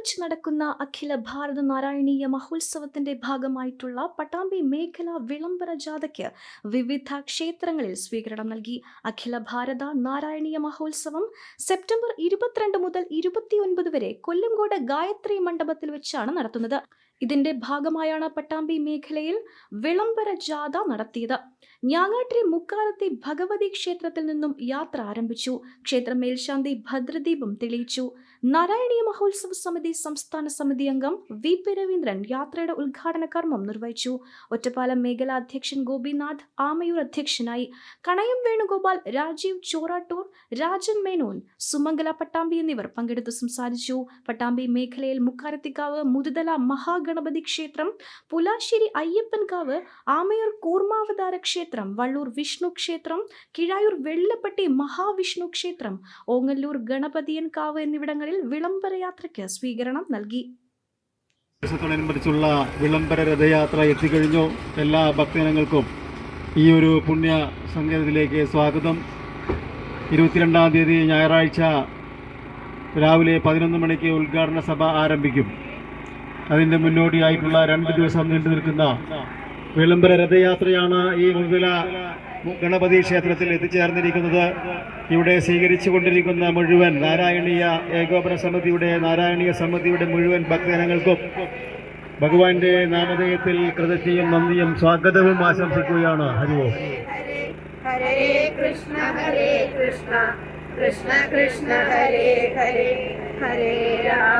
വെച്ച് നടക്കുന്ന അഖില ഭാരത നാരായണീയ മഹോത്സവത്തിന്റെ ഭാഗമായിട്ടുള്ള പട്ടാമ്പി മേഖല വിളംബര ജാഥയ്ക്ക് വിവിധ ക്ഷേത്രങ്ങളിൽ സ്വീകരണം നൽകി. അഖില ഭാരത നാരായണീയ മഹോത്സവം സെപ്റ്റംബർ ഇരുപത്തിരണ്ട് മുതൽ ഇരുപത്തിയൊൻപത് വരെ കൊല്ലംകോട് ഗായത്രി മണ്ഡപത്തിൽ വെച്ചാണ് നടത്തുന്നത്. ഇതിന്റെ ഭാഗമായാണ് പട്ടാമ്പി മേഖലയിൽ വിളംബര ജാഥ നടത്തിയത്. ഞാങ്ങാട്ടിരി മുക്കാലത്തെ ഭഗവതി ക്ഷേത്രത്തിൽ നിന്നും യാത്ര ആരംഭിച്ചു. ക്ഷേത്ര മേൽശാന്തി ഭദ്രദീപം തെളിയിച്ചു. നാരായണീയ മഹോത്സവ സമിതി സംസ്ഥാന സമിതി അംഗം വി പി രവീന്ദ്രൻ യാത്രയുടെ ഉദ്ഘാടന കർമ്മം നിർവഹിച്ചു. ഒറ്റപ്പാലം മേഖലാ അധ്യക്ഷൻ ഗോപിനാഥ് ആമയൂർ അധ്യക്ഷനായി കണയം വേണുഗോപാൽ രാജീവ് ചോറാട്ടൂർ രാജൻ മേനോൻ സുമംഗല പട്ടാമ്പി എന്നിവർ പങ്കെടുത്തു സംസാരിച്ചു. പട്ടാമ്പി മേഖലയിൽ മുക്കാരത്തിക്കാവ് മുതുതല മഹാഗണപതി ക്ഷേത്രം പുലാശ്ശേരി അയ്യപ്പൻകാവ് ആമയൂർ കൂർമാവതാര ക്ഷേത്രം വള്ളൂർ വിഷ്ണു ക്ഷേത്രം കിഴായൂർ വെള്ളപ്പെട്ടി മഹാവിഷ്ണു ക്ഷേത്രം ഓങ്ങല്ലൂർ ഗണപതിയൻകാവ് എന്നിവിടങ്ങളിൽ വിളംബര യാത്രയ്ക്ക് സ്വീകരണം നൽകി. ദിവസത്തോടനുബന്ധിച്ചുള്ള വിളംബര രഥയാത്ര എത്തിക്കഴിഞ്ഞു. എല്ലാ ഭക്തജനങ്ങൾക്കും ഈ ഒരു പുണ്യ സങ്കേതത്തിലേക്ക് സ്വാഗതം. ഇരുപത്തിരണ്ടാം തീയതി ഞായറാഴ്ച രാവിലെ പതിനൊന്ന് മണിക്ക് ഉദ്ഘാടന സഭ ആരംഭിക്കും. അതിന്റെ മുന്നോടിയായിട്ടുള്ള രണ്ട് ദിവസം നീണ്ടു നിൽക്കുന്ന വിളംബര രഥയാത്രയാണ് ഈ മുൻവില ഗണപതി ക്ഷേത്രത്തിൽ എത്തിച്ചേർന്നിരിക്കുന്നത്. ഇവിടെ സ്വീകരിച്ചു കൊണ്ടിരിക്കുന്ന മുഴുവൻ നാരായണീയ ഏകോപന സമിതിയുടെ നാരായണീയ സമിതിയുടെ മുഴുവൻ ഭക്തജനങ്ങൾക്കും ഭഗവാന്റെ നാമധേയത്തിൽ കൃതജ്ഞയും നന്ദിയും സ്വാഗതവും ആശംസിക്കുകയാണ്. ഹരിവോ ഹരേ കൃഷ്ണ ഹരേ കൃഷ്ണ കൃഷ്ണ കൃഷ്ണ ഹരേ ഹരേ ഹരേ രാമ.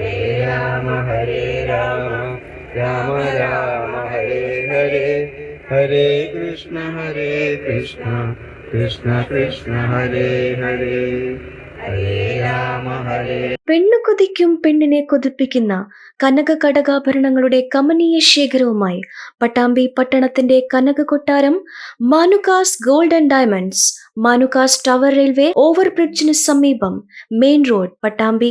ഹരേ രാമ ഹരേ രാമ രാമ രാമ ഹരേ ഹരേ. ഹരേ കൃഷ്ണ ഹരേ കൃഷ്ണ കൃഷ്ണ കൃഷ്ണ ഹരേ ഹരേ. പെണ്ണു കൊതിക്കും പെണ്ണിനെ കൊതിപ്പിക്കുന്ന കനക കടകാഭരണങ്ങളുടെ കമനീയ ശേഖരവുമായി പട്ടാമ്പി പട്ടണത്തിന്റെ കനക കൊട്ടാരം Manukas gold and diamonds Manukas tower railway ഓവർബ്രിഡ്ജിന് സമീപം മെയിൻ റോഡ് പട്ടാമ്പി